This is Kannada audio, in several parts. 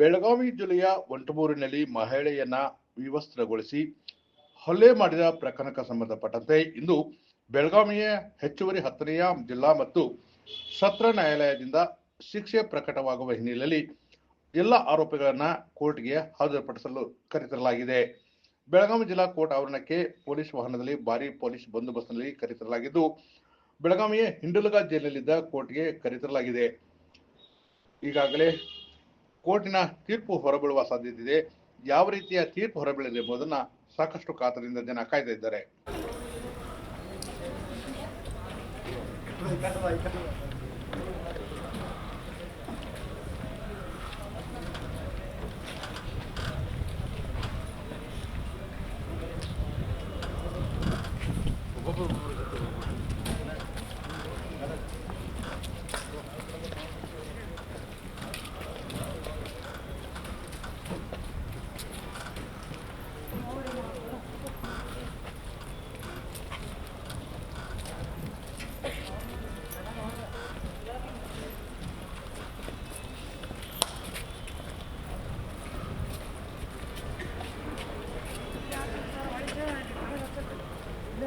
ಬೆಳಗಾವಿ ಜಿಲ್ಲೆಯ ಒಂಟಮೂರಿನಲ್ಲಿ ಮಹಿಳೆಯನ್ನ ವಿವಸ್ತ್ರಗೊಳಿಸಿ ಹಲ್ಲೆ ಮಾಡಿದ ಪ್ರಕರಣಕ್ಕೆ ಸಂಬಂಧಪಟ್ಟಂತೆ ಇಂದು ಬೆಳಗಾವಿಯ ಹೆಚ್ಚುವರಿ ಹತ್ತನೆಯ ಜಿಲ್ಲಾ ಮತ್ತು ಸತ್ರ ನ್ಯಾಯಾಲಯದಿಂದ ಶಿಕ್ಷೆ ಪ್ರಕಟವಾಗುವ ಹಿನ್ನೆಲೆಯಲ್ಲಿ ಎಲ್ಲ ಆರೋಪಿಗಳನ್ನ ಕೋರ್ಟ್ಗೆ ಹಾಜರುಪಡಿಸಲು ಕರೆತರಲಾಗಿದೆ. ಬೆಳಗಾವಿ ಜಿಲ್ಲಾ ಕೋರ್ಟ್ ಆವರಣಕ್ಕೆ ಪೊಲೀಸ್ ವಾಹನದಲ್ಲಿ ಭಾರಿ ಪೊಲೀಸ್ ಬಂದೋಬಸ್ತ್ನಲ್ಲಿ ಕರೆತರಲಾಗಿದ್ದು, ಬೆಳಗಾವಿಯ ಹಿಂಡಲಗ ಜೈಲಿನಲ್ಲಿದ್ದ ಕೋರ್ಟ್ಗೆ ಕರೆತರಲಾಗಿದೆ. ಈಗಾಗಲೇ ಕೋರ್ಟಿನ ತೀರ್ಪು ಹೊರಬೀಳುವ ಸಾಧ್ಯತೆ ಇದೆ ಯಾವ ರೀತಿಯ ತೀರ್ಪು ಹೊರಬೀಳಲಿದೆ ಎಂಬುದನ್ನು ಸಾಕಷ್ಟು ಕಾತರದಿಂದ ಜನ ಕಾಯ್ತಾ ಇದ್ದಾರೆ.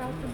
Gracias.